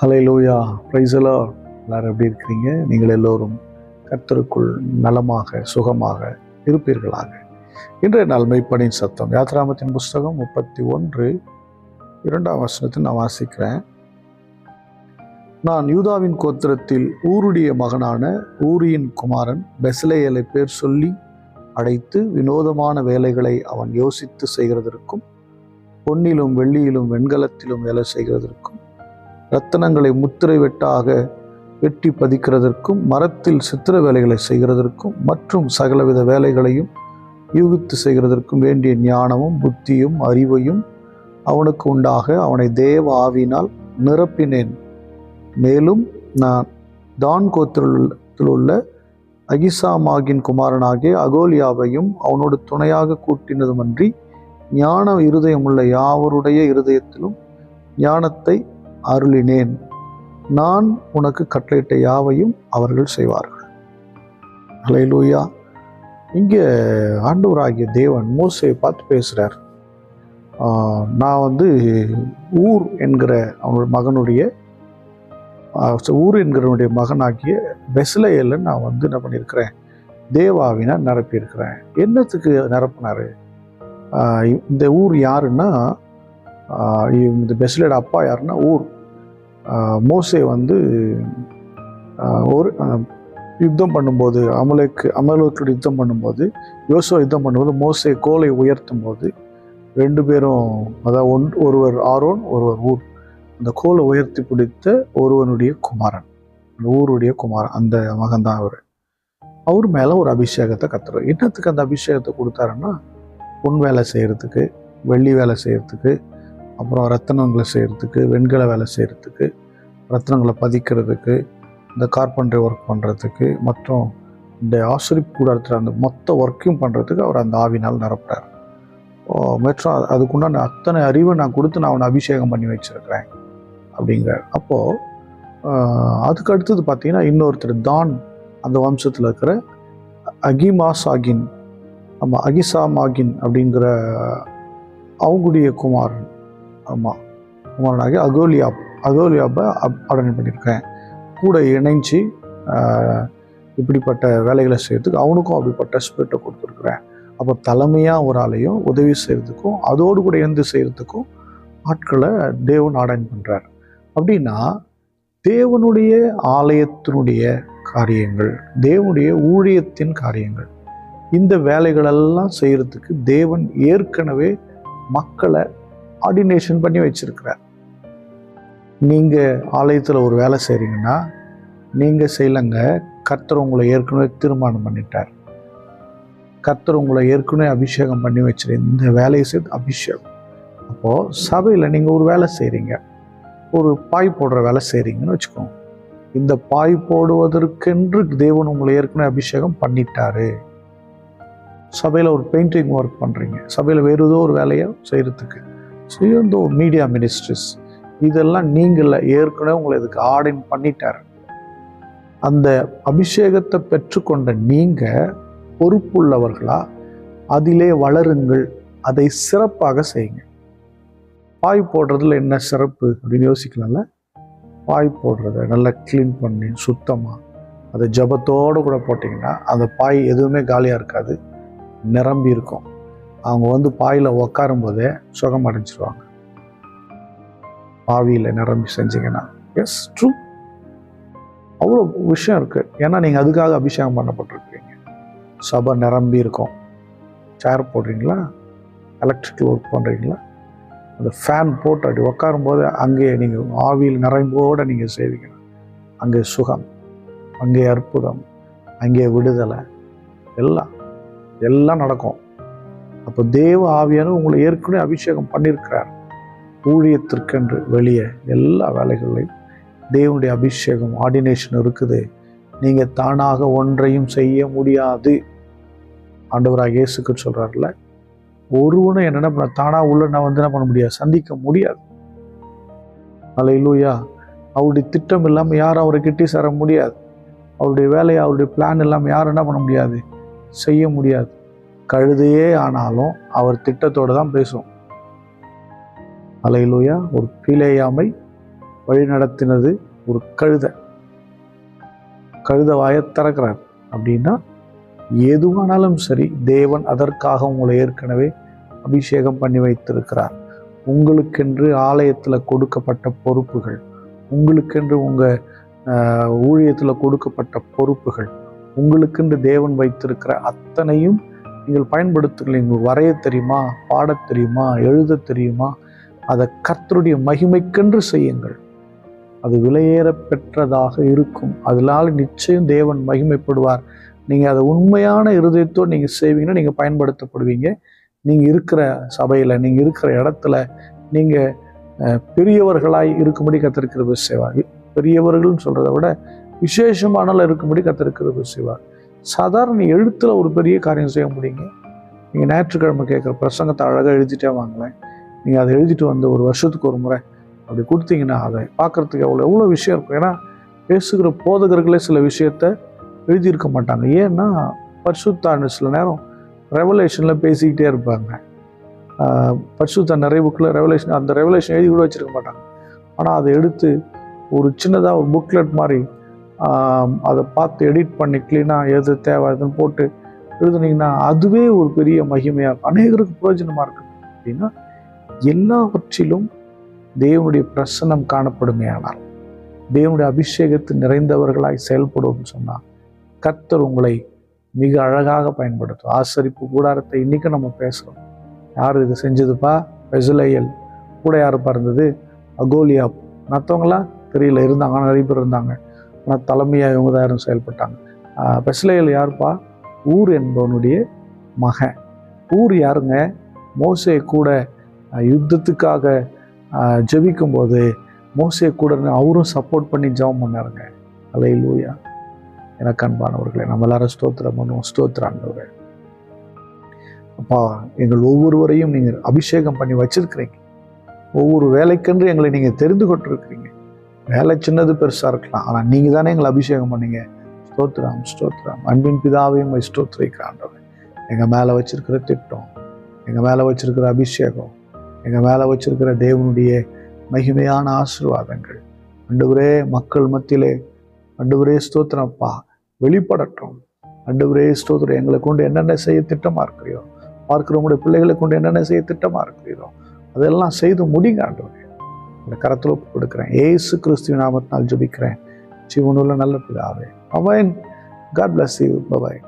ஹலை லூயா ப்ரைஸலா எல்லாரும் எப்படி இருக்கிறீங்க? நீங்கள் எல்லோரும் கர்த்தருக்குள் நலமாக சுகமாக இருப்பீர்களாக. இன்றைய நாள் மெய்ப்பணியின் சத்தம். யாத்ராமத்தின் புஸ்தகம் முப்பத்தி ஒன்று இரண்டாம் வசனத்தில் நான் வாசிக்கிறேன். நான் யூதாவின் கோத்திரத்தில் ஊருடைய மகனான ஊரியின் குமாரன் பெசலேயலை பேர் சொல்லி அடைத்து வினோதமான வேலைகளை அவன் யோசித்து செய்கிறதற்கும் பொன்னிலும் வெள்ளியிலும் வெண்கலத்திலும் வேலை செய்கிறதற்கும் ரத்தனங்களை முத்திரை வெட்டாக வெட்டி பதிக்கிறதற்கும் மரத்தில் சித்திர வேலைகளை செய்கிறதற்கும் மற்றும் சகலவித வேலைகளையும் யூகித்து செய்கிறதற்கும் வேண்டிய ஞானமும் புத்தியும் அறிவையும் அவனுக்கு உண்டாக அவனை தேவ ஆவினால் நிரப்பினேன். மேலும் நான் தான் கோத்திரத்தில் உள்ள அகிசாமாகின் குமாரனாகிய அகோலியாவையும் அவனோடு துணையாக கூட்டினதுமன்றி ஞான இருதயமுள்ள யாவருடைய இருதயத்திலும் ஞானத்தை அருளினேன். நான் உனக்கு கட்டளையிட்ட யாவையும் அவர்கள் செய்வார்கள். ஹalleluya. இங்கே ஆண்டவராகிய தேவன் மோசையை பார்த்து பேசுகிறார் நான் வந்து ஊர் என்கிற அவனுடைய மகனுடைய ஊர் என்கிறவனுடைய மகனாகிய பெஸ்லையில் நான் வந்து என்ன பண்ணியிருக்கிறேன்? தேவாவினா நிரப்பியிருக்கிறேன். என்னத்துக்கு நிரப்புனாரு? இந்த ஊர் யாருன்னா இந்த பெஸ்லையோட அப்பா யாருன்னா ஊர். மோசே வந்து ஒரு யுத்தம் பண்ணும்போது அமலுக்கு அமலுக்கு யுத்தம் பண்ணும்போது யோசுவா யுத்தம் பண்ணும்போது மோசே கோலை உயர்த்தும் போது ரெண்டு பேரும் அதாவது ஒன் ஒருவர் ஆரோன் ஒருவர் ஊர். அந்த கோலை உயர்த்தி பிடித்த ஒருவனுடைய குமாரன். அந்த ஊருடைய குமாரன் அந்த மகன் தான் அவர். அவர் மேலே ஒரு அபிஷேகத்தை கத்துறாரு. என்னத்துக்கு அந்த அபிஷேகத்தை கொடுத்தாருன்னா பொன் வேலை செய்கிறதுக்கு வெள்ளி வேலை செய்கிறதுக்கு அப்புறம் ரத்தனங்களை செய்கிறதுக்கு வெண்கல வேலை செய்கிறதுக்கு ரத்னங்களை பதிக்கிறதுக்கு இந்த கார்பெண்டரி ஒர்க் பண்ணுறதுக்கு மற்றும் இந்த ஆசிரிப்பு கூடத்தில் அந்த மொத்த ஒர்க்கையும் பண்ணுறதுக்கு அவர் அந்த ஆவினால் நிரப்புறார். மற்றும் அதுக்குண்டான அத்தனை அறிவை நான் கொடுத்து நான் அவனை அபிஷேகம் பண்ணி வச்சிருக்கிறேன் அப்படிங்கிறார். அப்போது அதுக்கு அடுத்தது பார்த்தீங்கன்னா இன்னொருத்தர் தான் அந்த வம்சத்தில் இருக்கிற அகிமாசாகின் ஆமாம் அகிசாமாகின் அப்படிங்கிற அவங்களுடைய குமாரன். ஆமாம் குமாரனாகி அகோலியாப் அகோலியாப்பை அப்பாடனை பண்ணியிருக்கேன். கூட இணைஞ்சு இப்படிப்பட்ட வேலைகளை செய்கிறதுக்கு அவனுக்கும் அப்படிப்பட்ட ஸ்பிரிட்டை கொடுத்துருக்குறேன். அப்போ தலைமையாக ஒரு ஆளையும் உதவி செய்கிறதுக்கும் அதோடு கூட இருந்து செய்கிறதுக்கும் ஆட்களை தேவன் ஆடன் பண்ணுறார் அப்படின்னா தேவனுடைய ஆலயத்தினுடைய காரியங்கள் தேவனுடைய ஊழியத்தின் காரியங்கள் இந்த வேலைகளெல்லாம் செய்கிறதுக்கு தேவன் ஏற்கனவே மக்களை ஆர்டினேஷன் பண்ணி வச்சுருக்கிறார். நீங்கள் ஆலயத்தில் ஒரு வேலை செய்கிறீங்கன்னா நீங்கள் செய்யலைங்க கர்த்தர் உங்களை ஏற்கனவே தீர்மானம் பண்ணிட்டார். கர்த்தர் உங்களை ஏற்கனவே அபிஷேகம் பண்ணி வச்சுருங்க இந்த வேலையை செய்து அபிஷேகம். அப்போது சபையில் நீங்கள் ஒரு வேலை செய்கிறீங்க ஒரு பாய் போடுற வேலை செய்கிறீங்கன்னு வச்சுக்கோங்க. இந்த பாய் போடுவதற்கென்று தேவன் உங்களை ஏற்கனவே அபிஷேகம் பண்ணிட்டாரு. சபையில் ஒரு பெயிண்டிங் ஒர்க் பண்ணுறீங்க சபையில் வேறு ஏதோ ஒரு வேலையை செய்கிறதுக்கு சுயந்தோ மீடியா மினிஸ்ட்ரிஸ் இதெல்லாம் நீங்கள் ஏற்கனவே உங்களை இதுக்கு ஆர்டின் பண்ணிட்டார். அந்த அபிஷேகத்தை பெற்றுக்கொண்ட நீங்கள் பொறுப்புள்ளவர்களா? அதிலே வளருங்கள். அதை சிறப்பாக செய்யுங்க. பாய் போடுறதுல என்ன சிறப்பு அப்படின்னு யோசிக்கலாம்ல? பாய் போடுறத நல்லா க்ளீன் பண்ணி சுத்தமாக அதை ஜபத்தோடு கூட போட்டிங்கன்னா அந்த பாய் எதுவுமே காலியாக இருக்காது. நிரம்பி இருக்கும். அவங்க வந்து பாயில் உக்காரும்போதே சுகம் அடைஞ்சிருவாங்க. பாவியில் நிரம்பி செஞ்சீங்கன்னா எஸ் ட்ரூ அவ்வளோ விஷயம் இருக்குது ஏன்னா நீங்கள் அதுக்காக அபிஷேகம் பண்ணப்பட்டிருக்கீங்க. சபை நிரம்பி இருக்கும். சேர் போடுறீங்களா? எலக்ட்ரிக்கல் ஒர்க் பண்ணுறீங்களா அந்த ஃபேன் போட்டு அப்படி உட்காரும்போது அங்கே நீங்கள் ஆவியில் நிரம்போடு நீங்கள் செய்வீங்க. அங்கே சுகம் அங்கே அற்புதம் அங்கே விடுதலை எல்லாம் எல்லாம் நடக்கும். அப்போ தேவ ஆவியான உங்களை ஏற்கனவே அபிஷேகம் பண்ணியிருக்கிறார். ஊழியத்திற்கென்று வெளியே எல்லா வேலைகளையும் தேவனுடைய அபிஷேகம் ஆர்டினேஷன் இருக்குது. நீங்கள் தானாக ஒன்றையும் செய்ய முடியாது. ஆண்டவராக இயேசுக்கு சொல்கிறார்ல ஒருவனும் என்ன பண்ண தானாக உள்ள நான் வந்து என்ன பண்ண முடியாது சந்திக்க முடியாது. அலையிலூயா அவருடைய திட்டம் இல்லாமல் யாரும் அவரை கிட்டி சேர முடியாது. அவருடைய வேலையை அவருடைய பிளான் இல்லாமல் யாரும் என்ன பண்ண முடியாது செய்ய முடியாது. கழுதையே ஆனாலும் அவர் திட்டத்தோடு தான் பேசும் அலையிலூயா ஒரு பீலேயாமை வழி நடத்தினது ஒரு கழுதை. கழுத வாய திறக்கிறார். அப்படின்னா எதுவானாலும் சரி தேவன் அதற்காக உங்களை ஏற்கனவே அபிஷேகம் பண்ணி வைத்திருக்கிறார். உங்களுக்கென்று ஆலயத்தில் கொடுக்கப்பட்ட பொறுப்புகள் உங்களுக்கென்று உங்கள் ஊழியத்தில் கொடுக்கப்பட்ட பொறுப்புகள் உங்களுக்கென்று தேவன் வைத்திருக்கிற அத்தனையும் நீங்கள் பயன்படுத்துங்கள். நீங்கள் வரைய தெரியுமா? பாடத் தெரியுமா? எழுத தெரியுமா? அதை கர்த்தருடைய மகிமைக்கென்று செய்யுங்கள். அது விலையேற பெற்றதாக இருக்கும். அதனால் நிச்சயம் தேவன் மகிமைப்படுவார். நீங்கள் அதை உண்மையான இருதயத்தோடு நீங்கள் செய்வீங்கன்னா நீங்கள் பயன்படுத்தப்படுவீங்க. நீங்கள் இருக்கிற சபையில் நீங்கள் இருக்கிற இடத்துல நீங்கள் பெரியவர்களாய் இருக்கும்படி கத்திருக்கிறது செய்வார். பெரியவர்கள்னு சொல்கிறத விட விசேஷமானால் இருக்கும்படி கத்திருக்கிறது செய்வார். சாதாரண எழுத்தில் ஒரு பெரிய காரியம் செய்ய முடியுங்க. நீங்கள் ஞாயிற்றுக்கிழமை கேட்குற பிரசங்கத்தை அழகாக எழுதிட்டே வாங்களேன். நீங்கள் அதை எழுதிட்டு வந்து ஒரு வருஷத்துக்கு ஒரு முறை அப்படி கொடுத்தீங்கன்னா அதை பார்க்குறதுக்கு எவ்வளோ எவ்வளோ விஷயம் இருக்கும். ஏன்னா பேசுகிற போதகர்களே சில விஷயத்த எழுதியிருக்க மாட்டாங்க. ஏன்னா பரிசுத்தாண்டு சில நேரம் ரெவலேஷனில் பேசிக்கிட்டே இருப்பாங்க. பரிசுத்த நிறைவுக்குள்ளே ரெவலேஷன் அந்த ரெவலேஷன் எழுதி கூட வச்சுருக்க மாட்டாங்க. ஆனால் அதை எடுத்து ஒரு சின்னதாக ஒரு புக்லெட் மாதிரி அதை பார்த்து எடிட் பண்ணி க்ளீனாக எது தேவை எதுன்னு போட்டு எழுதுனீங்கன்னா அதுவே ஒரு பெரிய மகிமையாக இருக்கும். அநேகருக்கு பிரயோஜனமாக இருக்குது அப்படின்னா எல்லாவற்றிலும் தேவனுடைய பிரசனம் காணப்படுமையானால் தேவனுடைய அபிஷேகத்து நிறைந்தவர்களாய் செயல்படும் சொன்னால் கத்தர் உங்களை மிக அழகாக பயன்படுத்தும் ஆசரிப்பு கூடாரத்தை இன்றைக்கும் நம்ம பேசுகிறோம் யார் இது செஞ்சதுப்பா? பெசுலையல். கூட யார் பிறந்தது அகோலியா மற்றவங்களா தெரியல. இருந்தாங்க. நிறைய பேர் இருந்தாங்க. ஆனால் தலைமையாக இவங்க தான் யாரும் செயல்பட்டாங்க. பெசுலையல் யாருப்பா? ஊர் என்பவனுடைய மகன். ஊர் யாருங்க? மோசே கூட யுத்தத்துக்காக ஜெபிக்கும்போது மோசே கூட அவரும் சப்போர்ட் பண்ணி ஜெபம் பண்ணாருங்க. அலை லூயா எனக்கு அன்பானவர்களே நம்ம எல்லாரும் ஸ்தோத்திரம் பண்ணுவோம். ஸ்தோத்திராண்டவர்கள் அப்பா எங்கள் ஒவ்வொருவரையும் நீங்கள் அபிஷேகம் பண்ணி வச்சிருக்கிறீங்க. ஒவ்வொரு வேலைக்கென்று எங்களை நீங்கள் தெரிந்து கொண்டிருக்கிறீங்க. வேலை சின்னது பெருசாக இருக்கலாம். ஆனால் நீங்கள் தானே எங்களை அபிஷேகம் பண்ணீங்க. ஸ்தோத்ராம் ஸ்தோத்ராம் அன்பின் பிதாவையும் ஸ்தோத்ரிக்கிறான்றவன் எங்கள் மேலே வச்சிருக்கிற திட்டம் எங்கள் மேலே வச்சிருக்கிற அபிஷேகம் எங்கள் மேலே வச்சிருக்கிற தேவனுடைய மகிமையான ஆசீர்வாதங்கள். அண்டுவரே மக்கள் மத்தியிலே அண்டுவரே ஸ்தோத்திரப்பா வெளிப்படட்டும். அண்டுவரே ஸ்தோத்திரம். எங்களை கொண்டு என்னென்ன செய்ய திட்டமாக இருக்கிறீரோ பார்க்கிறவங்களுடைய பிள்ளைகளை கொண்டு என்னென்ன செய்ய திட்டமாக இருக்கிறீரோ அதெல்லாம் செய்து முடிங்க ஆண்டவரே. இந்த கரத்தில் ஒப்பு கொடுக்குறேன். ஏசு கிறிஸ்துவ நாமத்தினால் ஜபிக்கிறேன். ஜீவனுள்ள நல்ல பிதாவே. அவன் காட் பிளஸ் யூ பபாய்